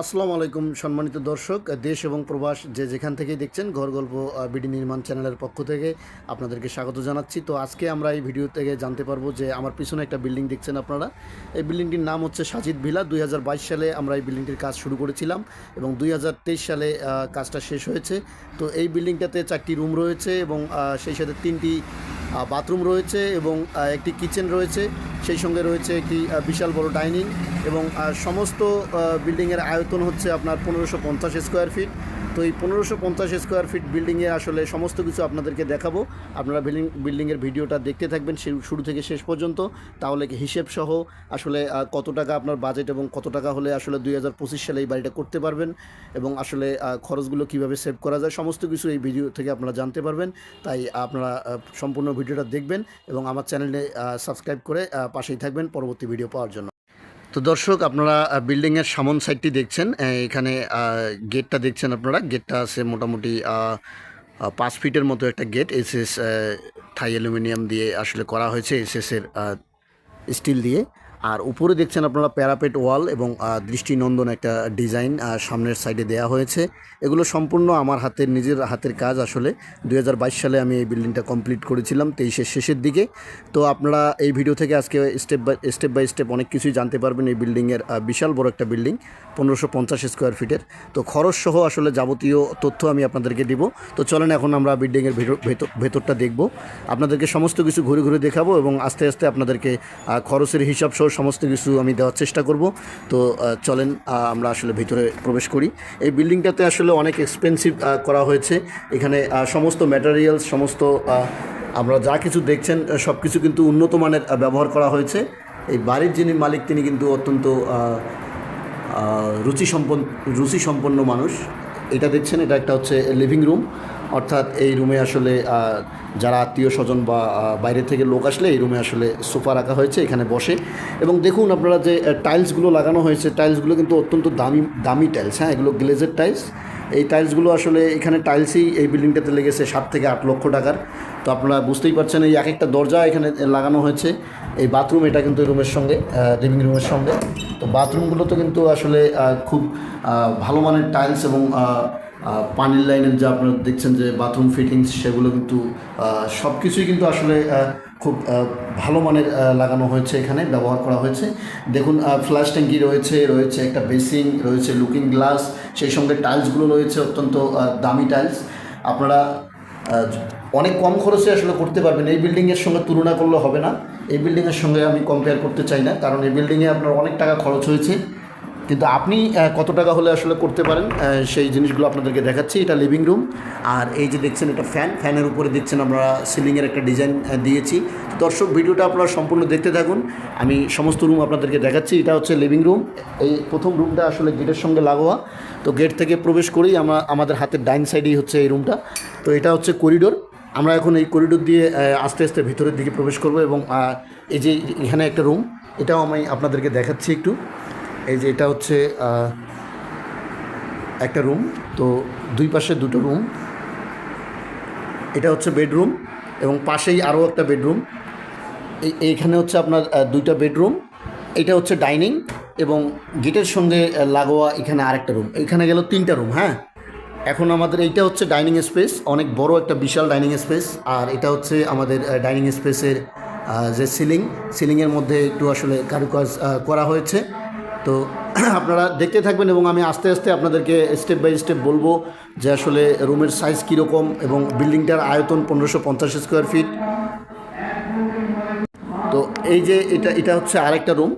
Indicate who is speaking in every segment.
Speaker 1: আসসালামু আলাইকুম, সম্মানিত দর্শক, দেশ এবং প্রবাস যে যেখান থেকেই দেখছেন ঘর গল্প বিডি নির্মাণ চ্যানেলের পক্ষ থেকে আপনাদেরকে স্বাগত জানাচ্ছি। তো আজকে আমরা এই ভিডিও থেকে জানতে পারব যে আমার পিছনে একটা বিল্ডিং দেখছেন আপনারা। এই বিল্ডিংটির নাম হচ্ছে সাজিদ ভিলা। দুই হাজার বাইশ সালে আমরা এই বিল্ডিংটির কাজ শুরু করেছিলাম এবং দুই হাজার তেইশ সালে কাজটা শেষ হয়েছে। তো এই বিল্ডিংটাতে চারটি রুম রয়েছে এবং সেই সাথে তিনটি বাথরুম রয়েছে এবং একটি কিচেন রয়েছে। সেই সঙ্গে রয়েছে একটি বিশাল বড় ডাইনিং এবং সমস্ত বিল্ডিংয়ের আয়তন হচ্ছে আপনার পনেরোশো পঞ্চাশ স্কোয়ার ফিট। তো এই পনেরোশো পঞ্চাশ স্কোয়ার ফিট বিল্ডিংয়ে আসলে সমস্ত কিছু আপনাদেরকে দেখাবো। আপনারা বিল্ডিং বিল্ডিংয়ের ভিডিওটা দেখতে থাকবেন শুরু- থেকে শেষ পর্যন্ত। তাহলে হিসেব সহ আসলে কত টাকা আপনার বাজেট এবং কত টাকা হলে আসলে দুই হাজার পঁচিশ সালে এই বাড়িটা করতে পারবেন এবং আসলে খরচগুলো কীভাবে সেভ করা যায় সমস্ত কিছু এই ভিডিও থেকে আপনারা জানতে পারবেন। তাই আপনারা সম্পূর্ণ ভিডিওটা দেখবেন এবং আমার চ্যানেলে সাবস্ক্রাইব করে পাশেই থাকবেন। পরবর্তী ভিডিও পাওয়ার জন্য। তো দর্শক, আপনারা বিল্ডিংয়ের সামন সাইডটি দেখছেন। এখানে গেটটা দেখছেন আপনারা। গেটটা আছে মোটামুটি পাঁচ ফিটের মতো একটা gate S S Thai aluminium দিয়ে আসলে করা হয়েছে এস এসের স্টিল দিয়ে। আর উপরে দেখছেন আপনারা প্যারাপেট ওয়াল এবং দৃষ্টিনন্দন একটা ডিজাইন সামনের সাইডে দেওয়া হয়েছে। এগুলো সম্পূর্ণ আমার হাতের, নিজের হাতের কাজ আসলে। দু হাজার বাইশ সালে আমি এই বিল্ডিংটা কমপ্লিট করেছিলাম তেইশের শেষের দিকে। তো আপনারা এই ভিডিও থেকে আজকে step by step by step অনেক কিছুই জানতে পারবেন এই বিল্ডিংয়ের বিশাল বড় একটা বিল্ডিং, পনেরোশো পঞ্চাশ স্কোয়ার ফিটের। তো খরচ সহ আসলে যাবতীয় তথ্য আমি আপনাদেরকে দিব। তো চলেন এখন আমরা বিল্ডিংয়ের ভেতর- ভেতরটা দেখব। আপনাদেরকে সমস্ত কিছু ঘুরে ঘুরে দেখাবো এবং আস্তে আস্তে আপনাদেরকে খরচের হিসাব সহ সমস্ত কিছু আমি দেওয়ার চেষ্টা করব। তো চলেন আমরা আসলে ভিতরে প্রবেশ করি। এই বিল্ডিংটাতে আসলে অনেক এক্সপেন্সিভ করা হয়েছে। এখানে সমস্ত ম্যাটেরিয়ালস সমস্ত আমরা যা কিছু দেখছেন সব কিছু কিন্তু উন্নত মানের ব্যবহার করা হয়েছে। এই বাড়ির যিনি মালিক, তিনি কিন্তু অত্যন্ত রুচি সম্পন্ন রুচি সম্পন্ন মানুষ। এটা দেখছেন, এটা একটা হচ্ছে লিভিং রুম অর্থাৎ এই রুমে আসলে যারা আত্মীয় স্বজন বা বাইরে থেকে লোক আসলে এই রুমে আসলে সোফা রাখা হয়েছে, এখানে বসে। এবং দেখুন আপনারা যে টাইলসগুলো লাগানো হয়েছে টাইলসগুলো কিন্তু অত্যন্ত দামি দামি টাইলস হ্যাঁ এগুলো গ্লেজের টাইলস এই টাইলসগুলো আসলে এখানে টাইলসই এই বিল্ডিংটাতে লেগেছে সাত থেকে আট লক্ষ টাকার। তো আপনারা বুঝতেই পারছেন, এই এক একটা দরজা এখানে লাগানো হয়েছে। এই বাথরুম এটা কিন্তু রুমের সঙ্গে লিভিং রুমের সঙ্গে। তো বাথরুমগুলোতে কিন্তু আসলে খুব ভালো মানের টাইলস এবং পানির লাইনের যে আপনারা দেখছেন যে বাথরুম ফিটিংস সেগুলো কিন্তু সব কিছুই কিন্তু আসলে খুব ভালো মানের লাগানো হয়েছে এখানে, ব্যবহার করা হয়েছে। দেখুন ফ্ল্যাশ ট্যাঙ্কি রয়েছে রয়েছে একটা বেসিং রয়েছে লুকিং গ্লাস, সেই সঙ্গে টাইলসগুলো রয়েছে, অত্যন্ত দামি টাইলস। আপনারা অনেক কম খরচে আসলে করতে পারবেন। এই বিল্ডিংয়ের সঙ্গে তুলনা করলে হবে না। এই বিল্ডিংয়ের সঙ্গে আমি কম্পেয়ার করতে চাই না, কারণ এই বিল্ডিংয়ে আপনার অনেক টাকা খরচ হয়েছে। কিন্তু আপনি কত টাকা হলে আসলে করতে পারেন? সেই জিনিসগুলো আপনাদেরকে দেখাচ্ছি। এটা লিভিং রুম আর এই যে দেখছেন, এটা ফ্যান ফ্যানের উপরে দেখছেন আমরা সিলিংয়ের একটা ডিজাইন দিয়েছি। দর্শক, ভিডিওটা আপনারা সম্পূর্ণ দেখতে থাকুন। আমি সমস্ত রুম আপনাদেরকে দেখাচ্ছি। এটা হচ্ছে লিভিং রুম এই প্রথম রুমটা আসলে গেটের সঙ্গে লাগোয়া। তো গেট থেকে প্রবেশ করেই আমরা, আমাদের হাতের ডাইন সাইডেই হচ্ছে এই রুমটা তো এটা হচ্ছে করিডোর আমরা এখন এই করিডোর দিয়ে আস্তে আস্তে ভিতরের দিকে প্রবেশ করব এবং এই যে এখানে একটা রুম এটাও আমি আপনাদেরকে দেখাচ্ছি একটু। এই যে এটা হচ্ছে একটা রুম তো দুই পাশে দুটো রুম এটা হচ্ছে বেডরুম এবং পাশেই আরও একটা বেডরুম এই, এইখানে হচ্ছে আপনার দুইটা বেডরুম এটা হচ্ছে ডাইনিং এবং গেটের সঙ্গে লাগোয়া এখানে আরেকটা রুম এখানে গেল তিনটা রুম হ্যাঁ? এখন আমাদের এইটা হচ্ছে ডাইনিং স্পেস অনেক বড় একটা বিশাল ডাইনিং স্পেস আর এটা হচ্ছে আমাদের ডাইনিং স্পেসের যে সিলিং সিলিংয়ের মধ্যে একটু আসলে কারুকাজ করা হয়েছে। তো আপনারা দেখতে থাকবেন এবং আমি আস্তে আস্তে আপনাদেরকে স্টেপ বাই স্টেপ বলব যে আসলে রুমের সাইজ কীরকম এবং বিল্ডিংটার আয়তন পনেরোশো পঞ্চাশ স্কোয়ার ফিট তো এই যে এটা এটা হচ্ছে আরেকটা রুম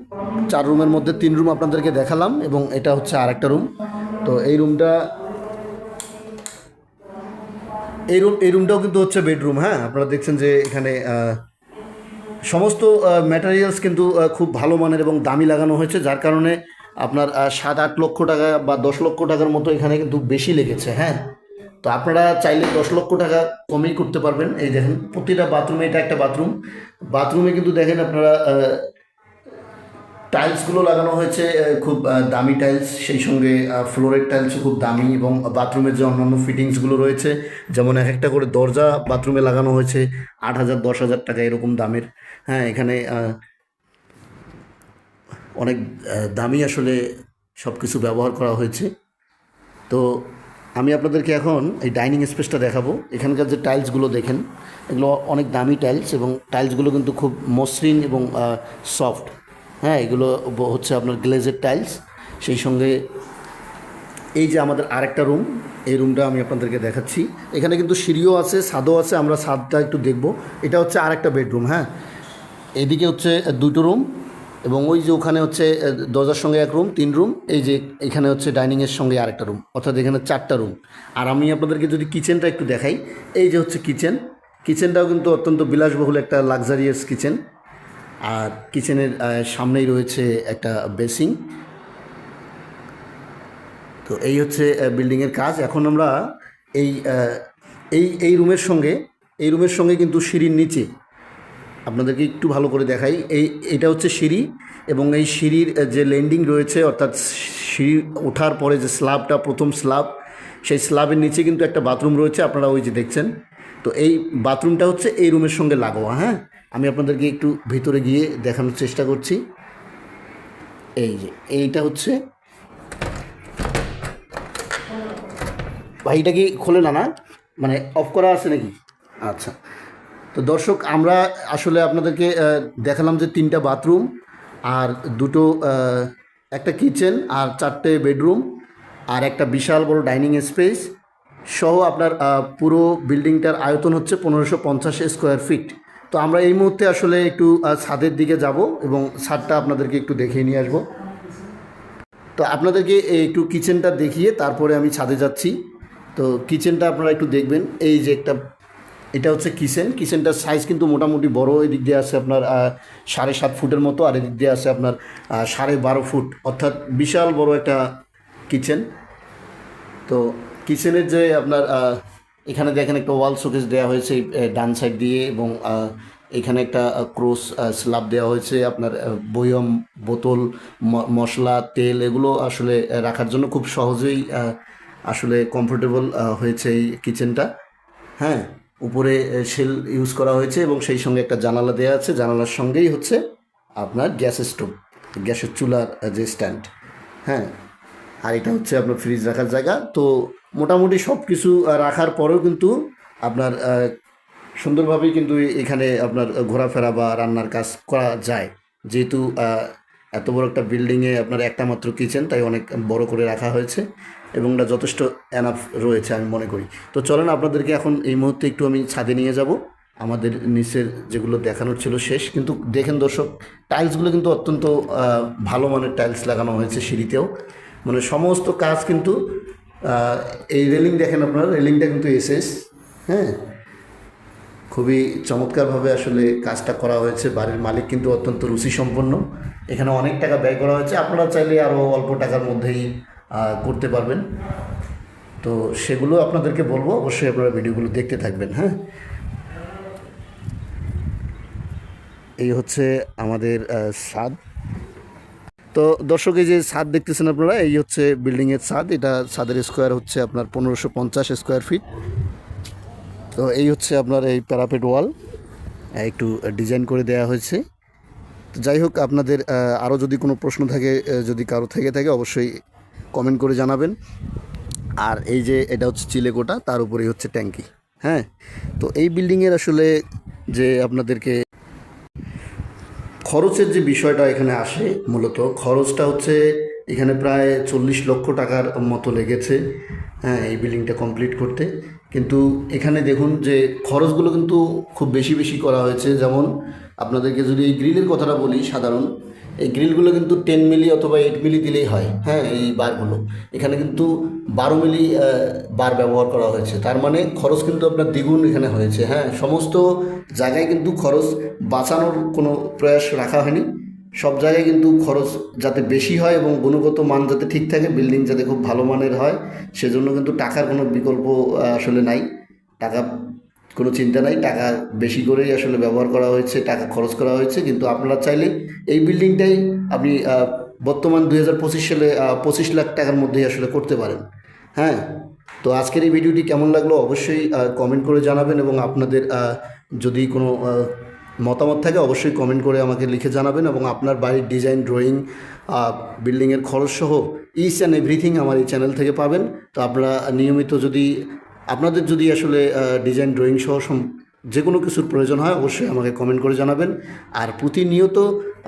Speaker 1: চার রুমের মধ্যে তিন রুম আপনাদেরকে দেখালাম এবং এটা হচ্ছে আরেকটা রুম তো এই রুমটা এই রুম এই রুমটাও কিন্তু হচ্ছে বেডরুম হ্যাঁ? আপনারা দেখছেন যে এখানে সমস্ত ম্যাটেরিয়ালস কিন্তু খুব ভালো মানের এবং দামি লাগানো হয়েছে, যার কারণে আপনার সাত আট লক্ষ টাকা বা দশ লক্ষ টাকার মতো এখানে কিন্তু বেশি লেগেছে হ্যাঁ? তো আপনারা চাইলে দশ লক্ষ টাকা কমেই করতে পারবেন। এই দেখেন, প্রতিটা বাথরুমে এটা একটা বাথরুম বাথরুমে কিন্তু দেখেন আপনারা টাইলসগুলো লাগানো হয়েছে খুব দামি টাইলস, সেই সঙ্গে ফ্লোরের টাইলসও খুব দামি এবং বাথরুমের যে অন্যান্য ফিটিংসগুলো রয়েছে, যেমন এক একটা করে দরজা বাথরুমে লাগানো হয়েছে, আট হাজার, দশ হাজার টাকা এরকম দামের। হ্যাঁ এখানে অনেক দামি আসলে সব কিছু ব্যবহার করা হয়েছে। তো আমি আপনাদেরকে এখন এই ডাইনিং স্পেসটা দেখাবো। এখানকার যে টাইলসগুলো দেখেন, এগুলো অনেক দামি টাইলস এবং টাইলসগুলো কিন্তু খুব মসৃণ এবং সফট। হ্যাঁ এগুলো হচ্ছে আপনার গ্লেজের টাইলস। সেই সঙ্গে এই যে আমাদের আরেকটা রুম, এই রুমটা আমি আপনাদেরকে দেখাচ্ছি। এখানে কিন্তু সিঁড়িও আছে, ছাদও আছে, আমরা ছাদটা একটু দেখব। এটা হচ্ছে আরেকটা বেডরুম হ্যাঁ। এদিকে হচ্ছে দুটো রুম এবং ওই যে ওখানে হচ্ছে দরজার সঙ্গে এক রুম, তিন রুম, এই যে এখানে হচ্ছে ডাইনিংয়ের সঙ্গে আরেকটা রুম, অর্থাৎ এখানে চারটা রুম। আর আমি আপনাদেরকে যদি কিচেনটা একটু দেখাই, এই যে হচ্ছে কিচেন। কিচেনটাও কিন্তু অত্যন্ত বিলাসবহুল একটা লাক্সারিয়াস কিচেন। আর কিচেনের সামনেই রয়েছে একটা বেসিং তো এই হচ্ছে বিল্ডিংয়ের কাজ। এখন আমরা এই এই এই রুমের সঙ্গে, এই রুমের সঙ্গে কিন্তু সিঁড়ির নিচে, আপনাদেরকে একটু ভালো করে দেখাই। এই, এটা হচ্ছে সিঁড়ি এবং এই সিঁড়ির যে ল্যান্ডিং রয়েছে, অর্থাৎ সিঁড়ি ওঠার পরে যে স্ল্যাবটা, প্রথম স্ল্যাব, সেই স্ল্যাবের নিচে কিন্তু একটা বাথরুম রয়েছে, আপনারা ওই যে দেখছেন। তো এই বাথরুমটা হচ্ছে এই রুমের সঙ্গে লাগোয়া হ্যাঁ? আমি আপনাদেরকে একটু ভিতরে গিয়ে দেখানোর চেষ্টা করছি। এই যে, এইটা হচ্ছে। ভাই, এটা কি খোলে না না? মানে অফ করা আছে নাকি? আচ্ছা। তো দর্শক, আমরা আসলে আপনাদেরকে দেখালাম যে তিনটা বাথরুম আর দুটো একটা কিচেন আর চারটে বেডরুম আর একটা বিশাল বড় ডাইনিং স্পেস সহ আপনার পুরো বিল্ডিংটার আয়তন হচ্ছে পনেরোশো স্কোয়ার ফিট। তো আমরা এই মুহূর্তে আসলে একটু ছাদের দিকে যাব এবং ছাদটা আপনাদেরকে একটু দেখিয়ে নিয়ে আসব। তো আপনাদেরকে একটু কিচেনটা দেখিয়ে তারপরে আমি ছাদে যাচ্ছি। তো কিচেনটা আপনারা একটু দেখবেন। এই যে একটা, এটা হচ্ছে কিচেন। কিচেনটার সাইজ কিন্তু মোটামুটি বড়। এদিক দিয়ে আছে আপনার সাড়ে সাত ফুটের মতো আর এদিক দিয়ে আছে আপনার সাড়ে বারো ফুট। অর্থাৎ বিশাল বড় একটা কিচেন। তো কিচেনের যে আপনার এখানে দেখেন একটা ওয়াল শোকেস দেওয়া হয়েছে ডান সাইড দিয়ে এবং এখানে একটা ক্রোস স্ল্যাব দেওয়া হয়েছে আপনার বয়ম, বোতল মশলা, তেল এগুলো আসলে রাখার জন্য খুব সহজেই আসলে কমফোর্টেবল হয়েছে এই কিচেনটা হ্যাঁ উপরে সেল ইউজ করা হয়েছে এবং সেই সঙ্গে একটা জানালা দেওয়া আছে, জানালার সঙ্গেই হচ্ছে আপনার গ্যাস স্টোভ, গ্যাসের চুলার যে স্ট্যান্ড হ্যাঁ আর এটা হচ্ছে আপনার ফ্রিজ রাখার জায়গা। তো মোটামুটি সব কিছু রাখার পরেও কিন্তু আপনার সুন্দরভাবেই কিন্তু এখানে আপনার ঘোরাফেরা বা রান্নার কাজ করা যায়। যেহেতু এত বড় একটা বিল্ডিংয়ে আপনার একটা মাত্র কিচেন, তাই অনেক বড় করে রাখা হয়েছে এবং এটা যথেষ্ট এনাফ রয়েছে আমি মনে করি। তো চলেন, আপনাদেরকে এখন এই মুহূর্তে একটু আমি ছাদে নিয়ে যাব। আমাদের নিচের যেগুলো দেখানোর ছিল শেষ, কিন্তু দেখেন দর্শক, টাইলসগুলো কিন্তু অত্যন্ত ভালো মানের টাইলস লাগানো হয়েছে সিঁড়িতেও। মানে সমস্ত কাজ কিন্তু এই রেলিং দেখেন আপনারা, রেলিংটা কিন্তু এসএস হ্যাঁ? খুবই চমৎকারভাবে আসলে কাজটা করা হয়েছে, বাড়ির মালিক কিন্তু অত্যন্ত রুচি সম্পন্ন এখানে অনেক টাকা ব্যয় করা হয়েছে, আপনারা চাইলে আরও অল্প টাকার মধ্যেই করতে পারবেন। তো সেগুলো আপনাদেরকে বলব, অবশ্যই আপনারা ভিডিওগুলো দেখতে থাকবেন হ্যাঁ? এই হচ্ছে আমাদের ছাদ তো দর্শক, এই যে ছাদ দেখতেছেন আপনারা, এই হচ্ছে বিল্ডিংয়ের ছাদ। এটা ছাদের স্কোয়ার হচ্ছে আপনার পনেরোশো পঞ্চাশ স্কোয়ার ফিট তো এই হচ্ছে আপনার এই প্যারাপেট ওয়াল একটু ডিজাইন করে দেওয়া হয়েছে। তো যাই হোক, আপনাদের আরও যদি কোনো প্রশ্ন থাকে যদি কারও থেকে থাকে, অবশ্যই কমেন্ট করে জানাবেন। আর এই যে এটা হচ্ছে চিলেকোটা তার উপরেই হচ্ছে ট্যাঙ্কি। হ্যাঁ? তো এই বিল্ডিংয়ের আসলে যে আপনাদেরকে খরচের যে বিষয়টা এখানে আসে মূলত, খরচটা হচ্ছে এখানে প্রায় চল্লিশ লক্ষ টাকার মতো লেগেছে হ্যাঁ এই বিল্ডিংটা কমপ্লিট করতে। কিন্তু এখানে দেখুন যে খরচগুলো কিন্তু খুব বেশি বেশি করা হয়েছে। যেমন আপনাদেরকে যদি এই গ্রিলের কথাটা বলি সাধারণ এই গ্রিলগুলো কিন্তু টেন মিলি অথবা এইট মিলি দিলেই হয় হ্যাঁ এই বারগুলো। এখানে কিন্তু বারো মিলি বার ব্যবহার করা হয়েছে। তার মানে খরচ কিন্তু আপনার দ্বিগুণ এখানে হয়েছে হ্যাঁ। সমস্ত জায়গায় কিন্তু খরচ বাঁচানোর কোনো প্রয়াস রাখা হয়নি। সব জায়গায় কিন্তু খরচ যাতে বেশি হয় এবং গুণগত মান যাতে ঠিক থাকে বিল্ডিং যাতে খুব ভালো মানের হয়, সেজন্য কিন্তু টাকার কোনো বিকল্প আসলে নাই। টাকা কোনো চিন্তা নাই, টাকা বেশি করেই আসলে ব্যবহার করা হয়েছে, টাকা খরচ করা হয়েছে, কিন্তু আপনারা চাইলে এই বিল্ডিংটাই আপনি বর্তমান দুই হাজার পঁচিশ সালে পঁচিশ লাখ টাকার মধ্যেই আসলে করতে পারেন। হ্যাঁ? তো আজকের এই ভিডিওটি কেমন লাগল অবশ্যই কমেন্ট করে জানাবেন এবং আপনাদের যদি কোনো মতামত থাকে অবশ্যই কমেন্ট করে আমাকে লিখে জানাবেন এবং আপনার বাড়ির ডিজাইন ড্রয়িং বিল্ডিংয়ের খরচ সহ ইচ অ্যান্ড এভরিথিং আমার এই চ্যানেল থেকে পাবেন। তো আপনারা নিয়মিত যদি আপনাদের যদি আসলে ডিজাইন ড্রয়িং সহ যে কোনো কিছুর প্রয়োজন হয়, অবশ্যই আমাকে কমেন্ট করে জানাবেন। আর প্রতিনিয়ত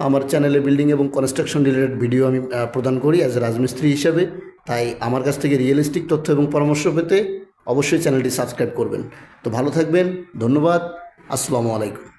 Speaker 1: আমার চ্যানেলে বিল্ডিং এবং কনস্ট্রাকশন রিলেটেড ভিডিও আমি প্রদান করি অ্যাজ এ রাজমিস্ত্রি হিসাবে। তাই আমার কাছ থেকে রিয়েলিস্টিক তথ্য এবং পরামর্শ পেতে অবশ্যই চ্যানেলটি সাবস্ক্রাইব করবেন। তো ভালো থাকবেন, ধন্যবাদ, আসসালামু আলাইকুম।